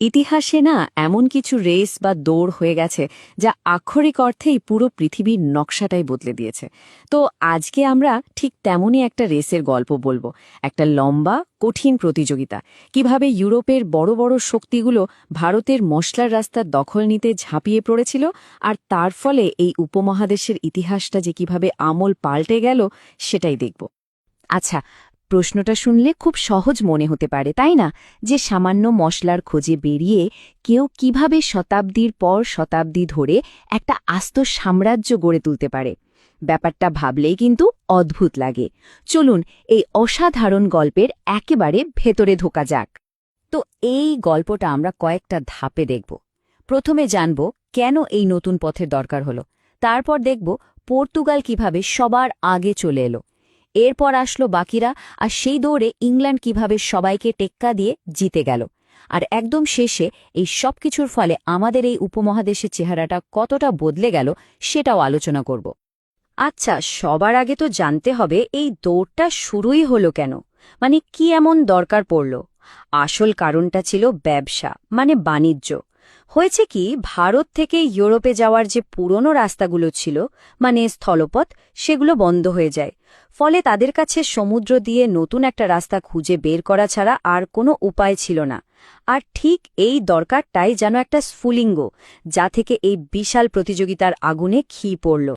ইতিহাসে না এমন কিছু রেস বা দৌড় হয়ে গেছে যা আক্ষরিক অর্থেই পুরো পৃথিবীর নকশাটাই বদলে দিয়েছে। তো আজকে আমরা ঠিক তেমনই একটা রেসের গল্প বলব, একটা লম্বা, কঠিন প্রতিযোগিতা। কীভাবে ইউরোপের বড় বড় শক্তিগুলো ভারতের মশলার রাস্তার দখল নিতে ঝাঁপিয়ে পড়েছিল আর তার ফলে এই উপমহাদেশের ইতিহাসটা যে কীভাবে আমল পাল্টে গেল সেটাই দেখব। আচ্ছা প্রশ্নটা শুনলে খুব সহজ মনে হতে পারে, তাই না? যে সামান্য মশলার খোঁজে বেরিয়ে কেউ কীভাবে শতাব্দীর পর শতাব্দী ধরে একটা আস্ত সাম্রাজ্য গড়ে তুলতে পারে? ব্যাপারটা ভাবলেই কিন্তু অদ্ভুত লাগে। চলুন এই অসাধারণ গল্পের একেবারে ভেতরে ঢোকা যাক। তো এই গল্পটা আমরা কয়েকটা ধাপে দেখব। প্রথমে জানব কেন এই নতুন পথের দরকার হলো। তারপর দেখব পর্তুগাল কীভাবে সবার আগে চলে এলো। এরপর আসলো বাকিরা, আর সেই দৌড়ে ইংল্যান্ড কীভাবে সবাইকে টেক্কা দিয়ে জিতে গেল। আর একদম শেষে এই সব কিছুর ফলে আমাদের এই উপমহাদেশের চেহারাটা কতটা বদলে গেল সেটাও আলোচনা করব। আচ্ছা সবার আগে তো জানতে হবে এই দৌড়টা শুরুই হলো কেন? মানে কি এমন দরকার পড়ল? আসল কারণটা ছিল ব্যবসা মানে বাণিজ্য। হয়েছে কি, ভারত থেকে ইউরোপে যাওয়ার যে পুরনো রাস্তাগুলো ছিল মানে স্থলপথ, সেগুলো বন্ধ হয়ে যায়। ফলে তাদের কাছে সমুদ্র দিয়ে নতুন একটা রাস্তা খুঁজে বের করা ছাড়া আর কোনো উপায় ছিল না। আর ঠিক এই দরকারটাই যেন একটা স্ফুলিঙ্গ, যা থেকে এই বিশাল প্রতিযোগিতার আগুনে ঘি পড়ল।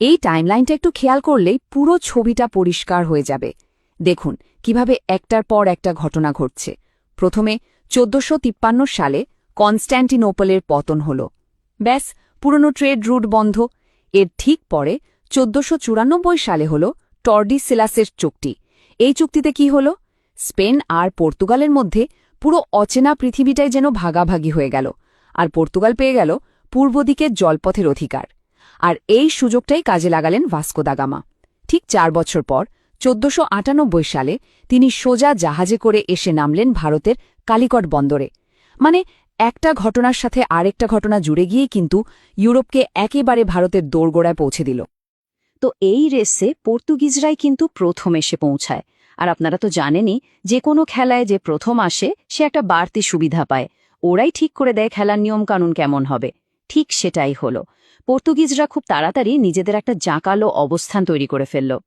এই টাইমলাইনটা একটু খেয়াল করলেই পুরো ছবিটা পরিষ্কার হয়ে যাবে। দেখুন, কীভাবে একটার পর একটা ঘটনা ঘটছে। প্রথমে চোদ্দশো সালে কনস্ট্যান্টিনোপলের পতন হল। ব্যাস, পুরনো ট্রেড রুট বন্ধ। এর ঠিক পরে চোদ্দশো সালে হল টর্ডিসেলাসের চুক্তি। এই চুক্তিতে কি হল? স্পেন আর পর্তুগালের মধ্যে পুরো অচেনা পৃথিবীটাই যেন ভাগাভাগি হয়ে গেল, আর পর্তুগাল পেয়ে গেল পূর্ব দিকের জলপথের অধিকার। আর এই সুযোগটাই কাজে লাগালেন ভাস্কো দাগামা ঠিক চার বছর পর, চোদ্দশো সালে তিনি সোজা জাহাজে করে এসে নামলেন ভারতের কালিকট বন্দরে। মানে একটা ঘটনার সাথে আরেকটা ঘটনা জুড়ে গিয়েই কিন্তু ইউরোপকে একেবারে ভারতের দোরগোড়ায় পৌঁছে দিল। তো এই রেসে পর্তুগিজরাই কিন্তু প্রথম এসে পৌঁছায়। আর আপনারা তো জানেনই, যে কোনো খেলায় যে প্রথম আসে, সে একটা বাড়তি সুবিধা পায়। ওরাই ঠিক করে দেয় খেলার নিয়মকানুন কেমন হবে। ঠিক সেটাই হলো। পর্তুগিজরা খুব তাড়াতাড়ি নিজেদের একটা জাঁকালো অবস্থান তৈরি করে ফেলল।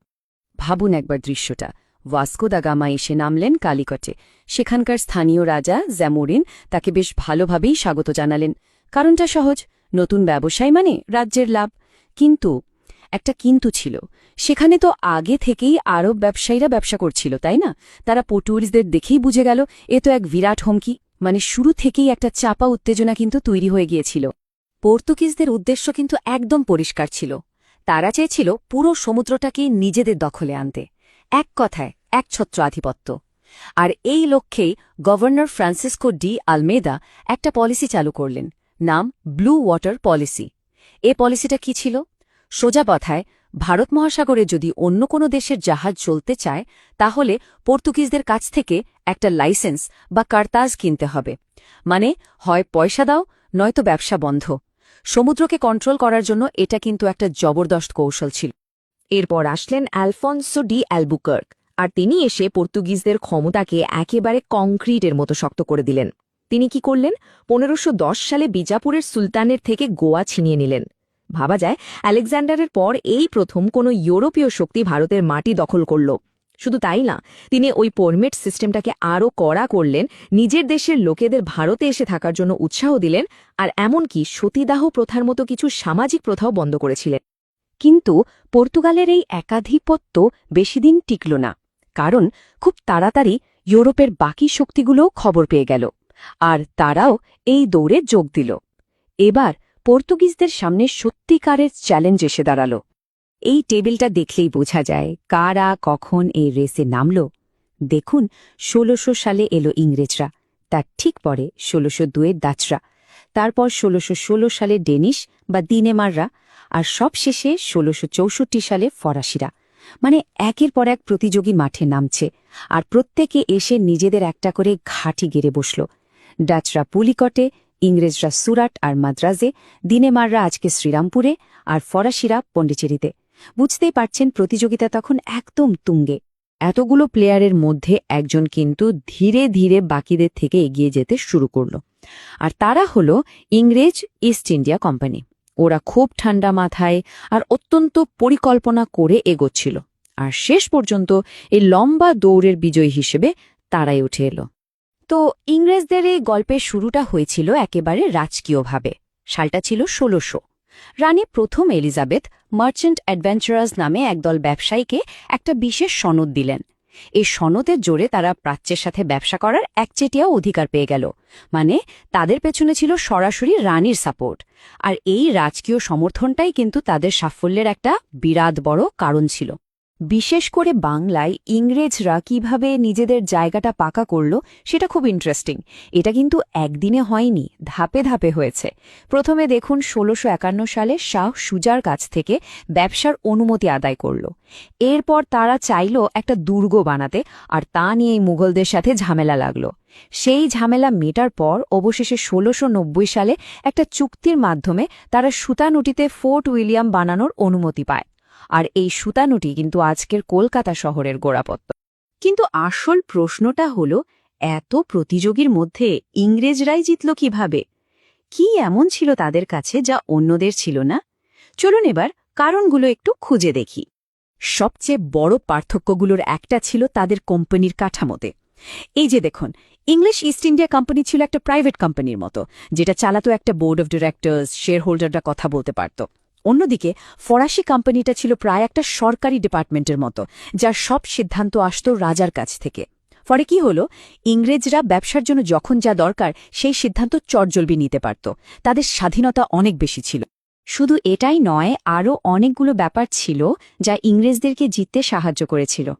ভাবুন একবার দৃশ্যটা। ভাস্কো দা গামা এসে নামলেন কালিকটে। সেখানকার স্থানীয় রাজা জ্যামোরিন তাকে বেশ ভালোভাবেই স্বাগত জানালেন। কারণটা সহজ, নতুন ব্যবসায় মানে রাজ্যের লাভ। কিন্তু, একটা কিন্তু ছিল। সেখানে তো আগে থেকেই আরব ব্যবসায়ীরা ব্যবসা করছিল, তাই না? তারা পটুরিসদের দেখেই বুঝে গেল, এ তো এক বিরাট হুমকি। মানে শুরু থেকেই একটা চাপা উত্তেজনা কিন্তু তৈরি হয়ে গিয়েছিল। পর্তুগিজদের উদ্দেশ্য কিন্তু একদম পরিষ্কার ছিল। তারা চেয়েছিল পুরো সমুদ্রটাকে নিজেদের দখলে আনতে। এক কথায় একছত্র আধিপত্য। আর এই লক্ষ্যেই গভর্নর ফ্রান্সিসকো ডি আলমেদা একটা পলিসি চালু করলেন, নাম ব্লু ওয়াটার পলিসি। এ পলিসিটা কি ছিল? সোজা কথায়, ভারত মহাসাগরে যদি অন্য কোনো দেশের জাহাজ চলতে চায়, তাহলে পর্তুগিজদের কাছ থেকে একটা লাইসেন্স বা কার্তাজ কিনতে হবে। মানে হয় পয়সা দাও, নয়তো ব্যবসা বন্ধ। সমুদ্রকে কন্ট্রোল করার জন্য এটা কিন্তু একটা জবরদস্ত কৌশল ছিল। এরপর আসলেন অ্যালফনসো ডি অ্যালবুকার্ক, আর তিনি এসে পর্তুগিজদের ক্ষমতাকে একেবারে কংক্রিটের মতো শক্ত করে দিলেন। তিনি কি করলেন? পনেরোশো সালে বিজাপুরের সুলতানের থেকে গোয়া ছিনিয়ে নিলেন। ভাবা যায়, আলেকজান্ডারের পর এই প্রথম কোনো ইউরোপীয় শক্তি ভারতের মাটি দখল করল। শুধু তাই না, তিনি ওই পরমিট সিস্টেমটাকে আরও কড়া করলেন, নিজের দেশের লোকেদের ভারতে এসে থাকার জন্য উৎসাহ দিলেন, আর এমনকি সতীদাহ প্রথার মতো কিছু সামাজিক প্রথাও বন্ধ করেছিলেন। কিন্তু পর্তুগালের এই একাধিপত্য বেশিদিন টিকল না, কারণ খুব তাড়াতাড়ি ইউরোপের বাকি শক্তিগুলোও খবর পেয়ে গেল, আর তারাও এই দৌড়ে যোগ দিল। এবার পর্তুগিজদের সামনে সত্যিকারের চ্যালেঞ্জ এসে দাঁড়াল। এই টেবিলটা দেখলেই বোঝা যায় কারা কখন এই রেসে নামল। দেখুন, ষোলোশো সালে এলো ইংরেজরা তার ঠিক পরে ষোলোশো দুয়ের দাচরা তারপর ষোলোশো ষোলো সালে ডেনিশ বা দিনেমাররা আর সব শেষে ষোলোশো সালে ফরাসিরা। মানে একের পর এক প্রতিযোগী মাঠে নামছে আর প্রত্যেকে এসে নিজেদের একটা করে ঘাঁটি গেড়ে বসল। ডাচরা পুলিকটে, ইংরেজরা সুরাট আর মাদ্রাজে দিনেমাররা আজকে শ্রীরামপুরে আর ফরাসিরা পণ্ডিচেরিতে বুঝতেই পারছেন প্রতিযোগিতা তখন একদম তুঙ্গে। এতগুলো প্লেয়ারের মধ্যে একজন কিন্তু ধীরে ধীরে বাকিদের থেকে এগিয়ে যেতে শুরু করল। আর তারা হলো ইংরেজ ইস্ট ইন্ডিয়া কোম্পানি। ওরা খুব ঠান্ডা মাথায় আর অত্যন্ত পরিকল্পনা করে এগোচ্ছিল। আর শেষ পর্যন্ত এই লম্বা দৌড়ের বিজয়ী হিসেবে তারাই উঠে এলো। তো ইংরেজদের এই গল্পের শুরুটা হয়েছিল একেবারে রাজকীয়ভাবে। সালটা ছিল ষোলোশো। রানী প্রথম এলিজাবেথ মার্চেন্ট অ্যাডভেঞ্চারার্স নামে একদল ব্যবসায়ীকে একটা বিশেষ সনদ দিলেন। এই সনদের জোরে তারা প্রাচ্যের সাথে ব্যবসা করার একচেটিয়া অধিকার পেয়ে গেল। মানে তাদের পেছনে ছিল সরাসরি রানীর সাপোর্ট আর এই রাজকীয় সমর্থনটাই কিন্তু তাদের সাফল্যের একটা বিরাট বড় কারণ ছিল। বিশেষ করে বাংলায় ইংরেজরা কীভাবে নিজেদের জায়গাটা পাকা করল সেটা খুব ইন্টারেস্টিং এটা কিন্তু একদিনে হয়নি, ধাপে ধাপে হয়েছে। প্রথমে দেখুন, ষোলোশো একান্ন সালে শাহ সুজার কাছ থেকে ব্যবসার অনুমতি আদায় করল। এরপর তারা চাইল একটা দুর্গ বানাতে, আর তা নিয়েই মুঘলদের সাথে ঝামেলা লাগল। সেই ঝামেলা মেটার পর অবশেষে ষোলোশো সালে একটা চুক্তির মাধ্যমে তারা সুতানুটিতে ফোর্ট উইলিয়াম বানানোর অনুমতি পায়। আর এই সুতানুটি কিন্তু আজকের কলকাতা শহরের গোড়াপত্ত। কিন্তু আসল প্রশ্নটা হল, এত প্রতিযোগীর মধ্যে ইংরেজরাই জিতল কীভাবে? কি এমন ছিল তাদের কাছে যা অন্যদের ছিল না? চলুন এবার কারণগুলো একটু খুঁজে দেখি। সবচেয়ে বড় পার্থক্যগুলোর একটা ছিল তাদের কোম্পানির কাঠামোতে। এই যে দেখুন, ইংলিশ ইস্ট ইন্ডিয়া কোম্পানি ছিল একটা প্রাইভেট কোম্পানির মতো, যেটা চালাতো একটা বোর্ড অফ ডিরেক্টর্স শেয়ার হোল্ডাররা কথা বলতে পারত। অন্যদিকে, ফরাসি কোম্পানিটা ছিল প্রায় একটা সরকারি ডিপার্টমেন্টের মতো, যার সব সিদ্ধান্ত আসত রাজার কাছ থেকে। ফলে কি হল? ইংরেজরা ব্যবসার জন্য যখন যা দরকার, সেই সিদ্ধান্ত চটজলবি নিতে পারত। তাদের স্বাধীনতা অনেক বেশি ছিল। শুধু এটাই নয়, আরও অনেকগুলো ব্যাপার ছিল যা ইংরেজদেরকে জিততে সাহায্য করেছিল।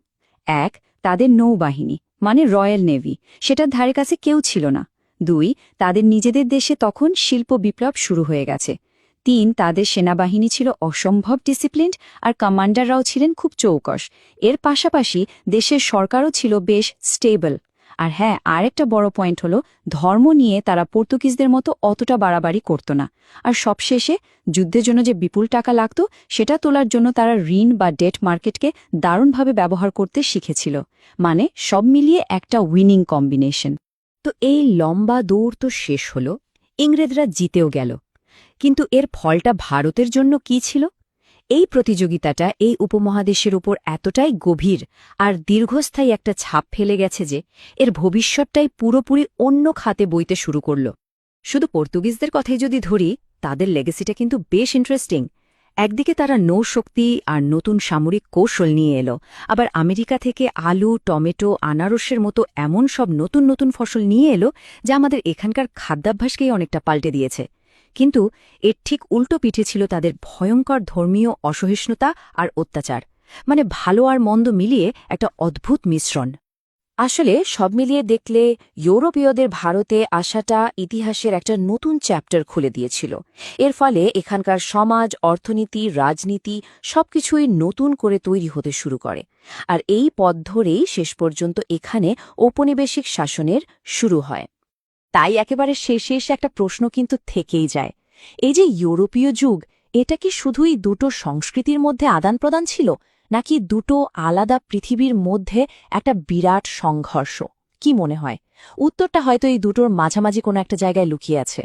এক, তাদের নৌবাহিনী মানে রয়্যাল নেভি, সেটার ধারে কাছে কেউ ছিল না। দুই, তাদের নিজেদের দেশে তখন শিল্প বিপ্লব শুরু হয়ে গেছে। তিন তাদের সেনাবাহিনী ছিল অসম্ভব ডিসিপ্লিনড আর কমান্ডাররাও ছিলেন খুব চৌকস। এর পাশাপাশি দেশের সরকারও ছিল বেশ স্টেবল। আর হ্যাঁ আরেকটা বড় পয়েন্ট হলো, ধর্ম নিয়ে তারা পর্তুগিজদের মতো অতটা বাড়াবাড়ি করত না। আর সবশেষে যুদ্ধের জন্য যে বিপুল টাকা লাগত, সেটা তোলার জন্য তারা ঋণ বা ডেট মার্কেটকে দারুণভাবে ব্যবহার করতে শিখেছিল। মানে সব মিলিয়ে একটা উইনিং কম্বিনেশন। তো এই লম্বা দৌড় তো শেষ হল, ইংরেজরা জিতেও গেল। কিন্তু এর ফলটা ভারতের জন্য কি ছিল? এই প্রতিযোগিতাটা এই উপমহাদেশের উপর এতটাই গভীর আর দীর্ঘস্থায়ী একটা ছাপ ফেলে গেছে যে এর ভবিষ্যৎটাই পুরোপুরি অন্য খাতে বইতে শুরু করল। শুধু পর্তুগিজদের কথাই যদি ধরি, তাদের লেগেসিটা কিন্তু বেশ ইন্টারেস্টিং একদিকে তারা নৌশক্তি আর নতুন সামরিক কৌশল নিয়ে এলো, আবার আমেরিকা থেকে আলু, টমেটো, আনারসের মতো এমন সব নতুন নতুন ফসল নিয়ে এলো, যা আমাদের এখানকার খাদ্যাভ্যাসকেই অনেকটা পাল্টে দিয়েছে। কিন্তু এর ঠিক উল্টো পিঠে ছিল তাদের ভয়ঙ্কর ধর্মীয় অসহিষ্ণুতা আর অত্যাচার মানে ভালো আর মন্দ মিলিয়ে একটা অদ্ভুত মিশ্রণ। আসলে সব মিলিয়ে দেখলে ইউরোপীয়দের ভারতে আসাটা ইতিহাসের একটা নতুন চ্যাপ্টার খুলে দিয়েছিল। এর ফলে এখানকার সমাজ, অর্থনীতি, রাজনীতি সবকিছুই নতুন করে তৈরি হতে শুরু করে। আর এই পথ ধরেই শেষ পর্যন্ত এখানে ঔপনিবেশিক শাসনের শুরু হয়। তাই একেবারে শেষে এসে একটা প্রশ্ন কিন্তু থেকেই যায়। এই যে ইউরোপীয় যুগ, এটা কি শুধুই দুটো সংস্কৃতির মধ্যে আদান প্রদান ছিল, নাকি দুটো আলাদা পৃথিবীর মধ্যে একটা বিরাট সংঘর্ষ? কি মনে হয়? উত্তরটা হয়তো এই দুটোর মাঝামাঝি কোনো একটা জায়গায় লুকিয়ে আছে।